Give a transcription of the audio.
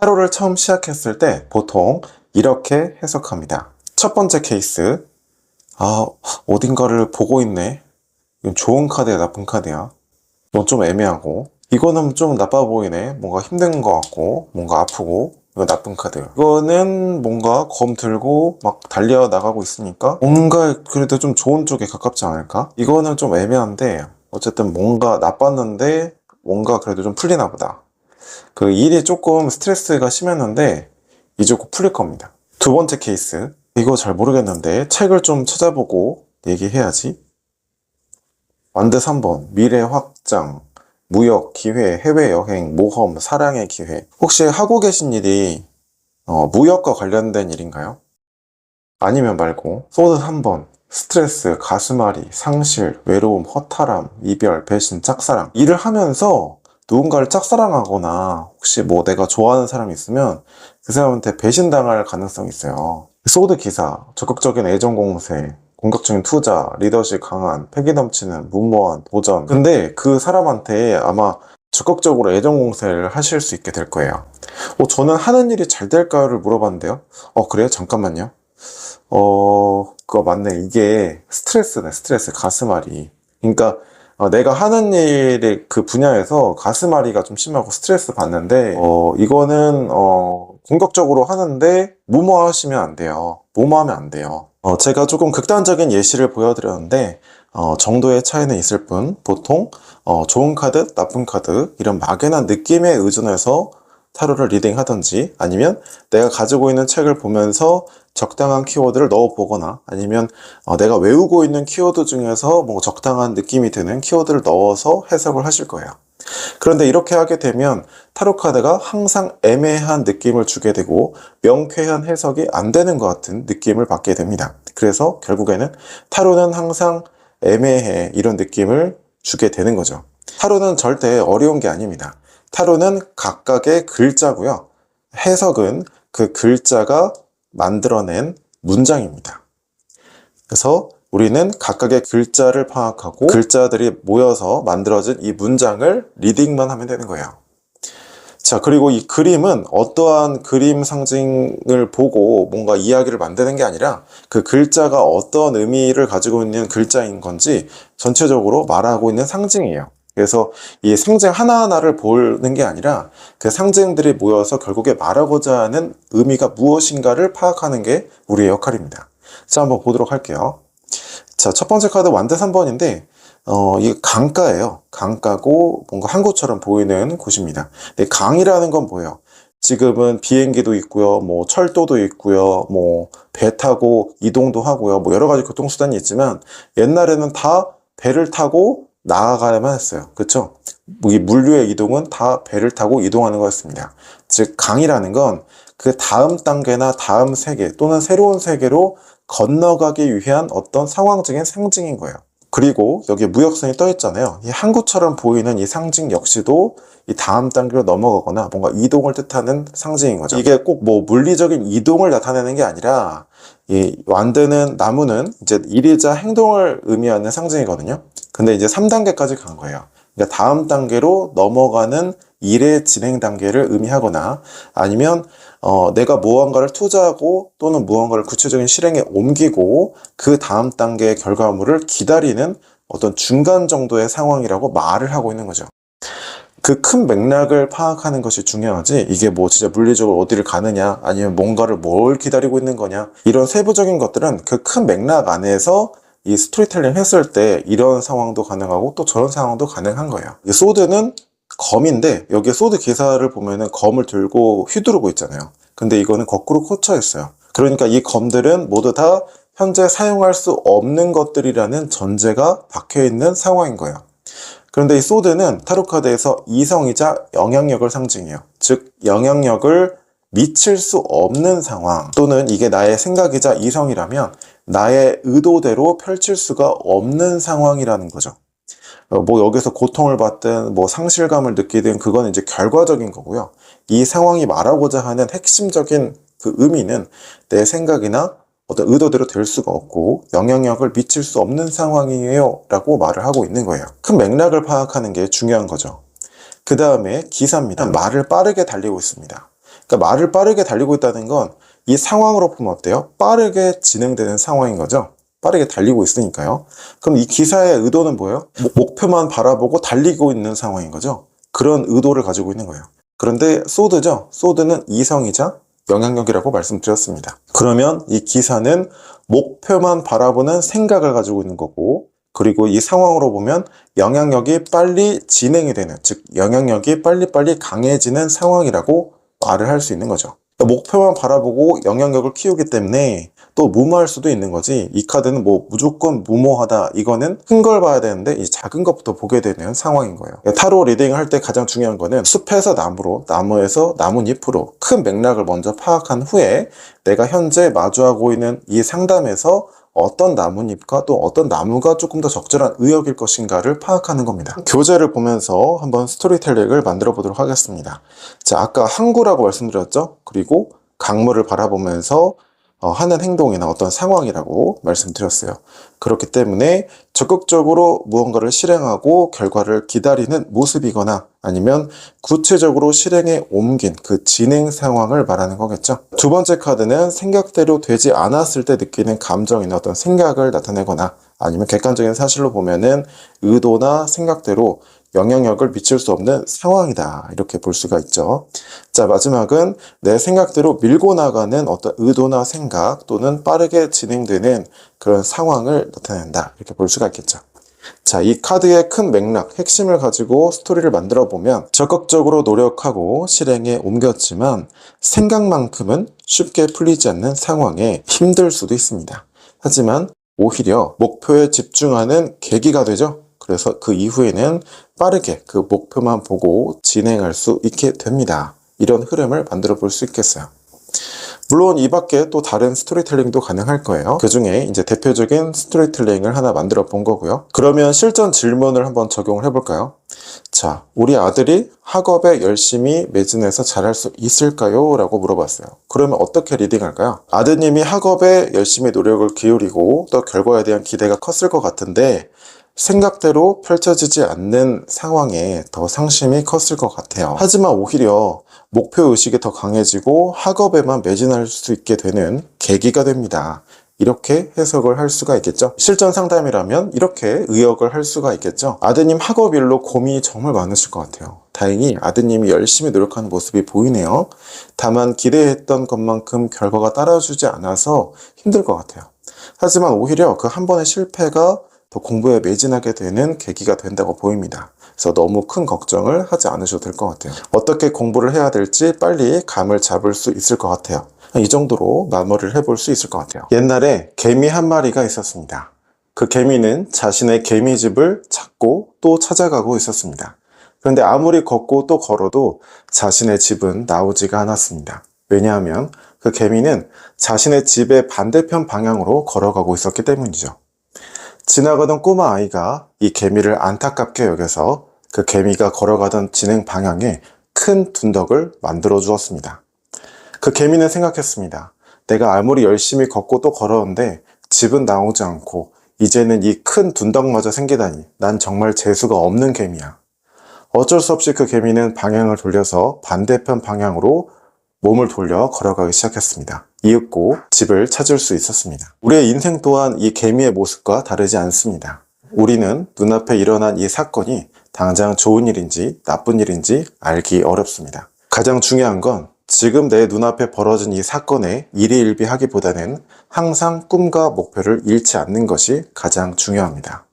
타로를 처음 시작했을 때 보통 이렇게 해석합니다. 첫 번째 케이스. 아, 어딘가를 보고 있네. 이건 좋은 카드야, 나쁜 카드야. 이건 좀 애매하고. 이거는 좀 나빠 보이네. 뭔가 힘든 것 같고, 뭔가 아프고. 이거 나쁜 카드. 이거는 뭔가 검 들고 막 달려 나가고 있으니까 뭔가 그래도 좀 좋은 쪽에 가깝지 않을까? 이거는 좀 애매한데 어쨌든 뭔가 나빴는데 뭔가 그래도 좀 풀리나 보다. 그 일이 조금 스트레스가 심했는데 이제 곧 풀릴 겁니다. 두 번째 케이스. 이거 잘 모르겠는데 책을 좀 찾아보고 얘기해야지. 완드 3번. 미래 확장. 무역, 기회, 해외여행, 모험, 사랑의 기회. 혹시 하고 계신 일이 어, 무역과 관련된 일인가요? 아니면 말고 소드 3번. 스트레스, 가슴앓이, 상실, 외로움, 허탈함, 이별, 배신, 짝사랑. 일을 하면서 누군가를 짝사랑하거나 혹시 뭐 내가 좋아하는 사람이 있으면 그 사람한테 배신당할 가능성이 있어요. 소드 기사, 적극적인 애정 공세, 공격적인 투자, 리더십 강한, 패기 넘치는, 무모한, 도전. 근데 그 사람한테 아마 적극적으로 애정 공세를 하실 수 있게 될 거예요. 어, 저는 하는 일이 잘 될까요를 물어봤는데요. 어, 그래요? 잠깐만요. 어, 그거 맞네. 이게 스트레스네, 스트레스, 가슴앓이. 그러니까 어, 내가 하는 일의 그 분야에서 가슴앓이가 좀 심하고 스트레스 받는데, 어, 이거는, 어, 공격적으로 하는데, 무모하시면 안 돼요. 무모하면 안 돼요. 어, 제가 조금 극단적인 예시를 보여드렸는데, 어, 정도의 차이는 있을 뿐, 보통, 어, 좋은 카드, 나쁜 카드, 이런 막연한 느낌에 의존해서 타로를 리딩 하든지, 아니면 내가 가지고 있는 책을 보면서 적당한 키워드를 넣어보거나, 아니면 어, 내가 외우고 있는 키워드 중에서 뭐 적당한 느낌이 드는 키워드를 넣어서 해석을 하실 거예요. 그런데 이렇게 하게 되면 타로 카드가 항상 애매한 느낌을 주게 되고 명쾌한 해석이 안 되는 것 같은 느낌을 받게 됩니다. 그래서 결국에는 타로는 항상 애매해 이런 느낌을 주게 되는 거죠. 타로는 절대 어려운 게 아닙니다. 타로는 각각의 글자고요. 해석은 그 글자가 만들어낸 문장입니다. 그래서 우리는 각각의 글자를 파악하고 글자들이 모여서 만들어진 이 문장을 리딩만 하면 되는 거예요. 자, 그리고 이 그림은 어떠한 그림 상징을 보고 뭔가 이야기를 만드는 게 아니라 그 글자가 어떤 의미를 가지고 있는 글자인 건지 전체적으로 말하고 있는 상징이에요. 그래서 이 상징 하나하나를 보는 게 아니라 그 상징들이 모여서 결국에 말하고자 하는 의미가 무엇인가를 파악하는 게 우리의 역할입니다. 자, 한번 보도록 할게요. 자, 첫 번째 카드 완드 3번인데, 어, 이게 강가예요. 강가고 뭔가 항구처럼 보이는 곳입니다. 근데 강이라는 건 뭐예요? 지금은 비행기도 있고요, 뭐 철도도 있고요, 뭐 배 타고 이동도 하고요, 뭐 여러 가지 교통수단이 있지만 옛날에는 다 배를 타고 나아가야만 했어요. 그쵸? 이 물류의 이동은 다 배를 타고 이동하는 거였습니다. 즉, 강이라는 건 그 다음 단계나 다음 세계 또는 새로운 세계로 건너가기 위한 어떤 상황적인 상징인 거예요. 그리고 여기 무역선이 떠 있잖아요. 이 항구처럼 보이는 이 상징 역시도 이 다음 단계로 넘어가거나 뭔가 이동을 뜻하는 상징인 거죠. 이게 꼭 뭐 물리적인 이동을 나타내는 게 아니라 이 완드는 나무는 이제 일이자 행동을 의미하는 상징이거든요. 근데 이제 3단계까지 간 거예요. 그러니까 다음 단계로 넘어가는 일의 진행 단계를 의미하거나 아니면 어, 내가 무언가를 투자하고 또는 무언가를 구체적인 실행에 옮기고 그 다음 단계의 결과물을 기다리는 어떤 중간 정도의 상황이라고 말을 하고 있는 거죠. 그 큰 맥락을 파악하는 것이 중요하지 이게 뭐 진짜 물리적으로 어디를 가느냐 아니면 뭔가를 뭘 기다리고 있는 거냐 이런 세부적인 것들은 그 큰 맥락 안에서 이 스토리텔링 했을 때 이런 상황도 가능하고 또 저런 상황도 가능한 거예요. 이 소드는 검인데 여기에 소드 기사를 보면은 검을 들고 휘두르고 있잖아요. 근데 이거는 거꾸로 꽂혀 있어요. 그러니까 이 검들은 모두 다 현재 사용할 수 없는 것들이라는 전제가 박혀 있는 상황인 거예요. 그런데 이 소드는 타로 카드에서 이성이자 영향력을 상징해요. 즉 영향력을 미칠 수 없는 상황 또는 이게 나의 생각이자 이성이라면 나의 의도대로 펼칠 수가 없는 상황이라는 거죠. 어, 뭐 여기서 고통을 받든 뭐 상실감을 느끼든 그건 이제 결과적인 거고요. 이 상황이 말하고자 하는 핵심적인 그 의미는 내 생각이나 어떤 의도대로 될 수가 없고 영향력을 미칠 수 없는 상황이에요 라고 말을 하고 있는 거예요. 큰 맥락을 파악하는 게 중요한 거죠. 그 다음에 기사입니다. 말을 빠르게 달리고 있습니다. 그러니까 말을 빠르게 달리고 있다는 건 이 상황으로 보면 어때요? 빠르게 진행되는 상황인 거죠. 빠르게 달리고 있으니까요. 그럼 이 기사의 의도는 뭐예요? 목- 목표만 바라보고 달리고 있는 상황인 거죠. 그런 의도를 가지고 있는 거예요. 그런데 소드죠. 소드는 이성이자 영향력이라고 말씀드렸습니다. 그러면 이 기사는 목표만 바라보는 생각을 가지고 있는 거고, 그리고 이 상황으로 보면 영향력이 빨리 진행이 되는, 즉, 영향력이 빨리빨리 강해지는 상황이라고 말을 할 수 있는 거죠. 그러니까 목표만 바라보고 영향력을 키우기 때문에 또 무모할 수도 있는 거지. 이 카드는 뭐 무조건 무모하다. 이거는 큰 걸 봐야 되는데 이 작은 것부터 보게 되는 상황인 거예요. 타로 리딩을 할때 가장 중요한 거는 숲에서 나무로, 나무에서 나뭇잎으로 큰 맥락을 먼저 파악한 후에 내가 현재 마주하고 있는 이 상담에서 어떤 나뭇잎과 또 어떤 나무가 조금 더 적절한 의역일 것인가를 파악하는 겁니다. 교재를 보면서 한번 스토리텔링을 만들어 보도록 하겠습니다. 자, 아까 항구라고 말씀드렸죠? 그리고 강물을 바라보면서 어, 하는 행동이나 어떤 상황이라고 말씀드렸어요. 그렇기 때문에 적극적으로 무언가를 실행하고 결과를 기다리는 모습이거나 아니면 구체적으로 실행에 옮긴 그 진행 상황을 말하는 거겠죠. 두 번째 카드는 생각대로 되지 않았을 때 느끼는 감정이나 어떤 생각을 나타내거나 아니면 객관적인 사실로 보면은 의도나 생각대로 영향력을 미칠 수 없는 상황이다. 이렇게 볼 수가 있죠. 자, 마지막은 내 생각대로 밀고 나가는 어떤 의도나 생각 또는 빠르게 진행되는 그런 상황을 나타낸다. 이렇게 볼 수가 있겠죠. 자, 이 카드의 큰 맥락, 핵심을 가지고 스토리를 만들어 보면 적극적으로 노력하고 실행에 옮겼지만 생각만큼은 쉽게 풀리지 않는 상황에 힘들 수도 있습니다. 하지만 오히려 목표에 집중하는 계기가 되죠. 그래서 그 이후에는 빠르게 그 목표만 보고 진행할 수 있게 됩니다. 이런 흐름을 만들어 볼 수 있겠어요. 물론 이 밖에 또 다른 스토리텔링도 가능할 거예요. 그 중에 이제 대표적인 스토리텔링을 하나 만들어 본 거고요. 그러면 실전 질문을 한번 적용을 해볼까요? 자, 우리 아들이 학업에 열심히 매진해서 잘할 수 있을까요? 라고 물어봤어요. 그러면 어떻게 리딩할까요? 아드님이 학업에 열심히 노력을 기울이고 또 결과에 대한 기대가 컸을 것 같은데 생각대로 펼쳐지지 않는 상황에 더 상심이 컸을 것 같아요. 하지만 오히려 목표 의식이 더 강해지고 학업에만 매진할 수 있게 되는 계기가 됩니다. 이렇게 해석을 할 수가 있겠죠. 실전 상담이라면 이렇게 의역을 할 수가 있겠죠. 아드님 학업 일로 고민이 정말 많으실 것 같아요. 다행히 아드님이 열심히 노력하는 모습이 보이네요. 다만 기대했던 것만큼 결과가 따라주지 않아서 힘들 것 같아요. 하지만 오히려 그 한 번의 실패가 더 공부에 매진하게 되는 계기가 된다고 보입니다. 그래서 너무 큰 걱정을 하지 않으셔도 될 것 같아요. 어떻게 공부를 해야 될지 빨리 감을 잡을 수 있을 것 같아요. 이 정도로 마무리를 해볼 수 있을 것 같아요. 옛날에 개미 한 마리가 있었습니다. 그 개미는 자신의 개미집을 찾고 또 찾아가고 있었습니다. 그런데 아무리 걷고 또 걸어도 자신의 집은 나오지가 않았습니다. 왜냐하면 그 개미는 자신의 집의 반대편 방향으로 걸어가고 있었기 때문이죠. 지나가던 꼬마 아이가 이 개미를 안타깝게 여겨서 그 개미가 걸어가던 진행 방향에 큰 둔덕을 만들어 주었습니다. 그 개미는 생각했습니다. 내가 아무리 열심히 걷고 또 걸어온데 집은 나오지 않고 이제는 이 큰 둔덕마저 생기다니 난 정말 재수가 없는 개미야. 어쩔 수 없이 그 개미는 방향을 돌려서 반대편 방향으로 몸을 돌려 걸어가기 시작했습니다. 이윽고 집을 찾을 수 있었습니다. 우리의 인생 또한 이 개미의 모습과 다르지 않습니다. 우리는 눈앞에 일어난 이 사건이 당장 좋은 일인지 나쁜 일인지 알기 어렵습니다. 가장 중요한 건 지금 내 눈앞에 벌어진 이 사건에 일희일비하기보다는 항상 꿈과 목표를 잃지 않는 것이 가장 중요합니다.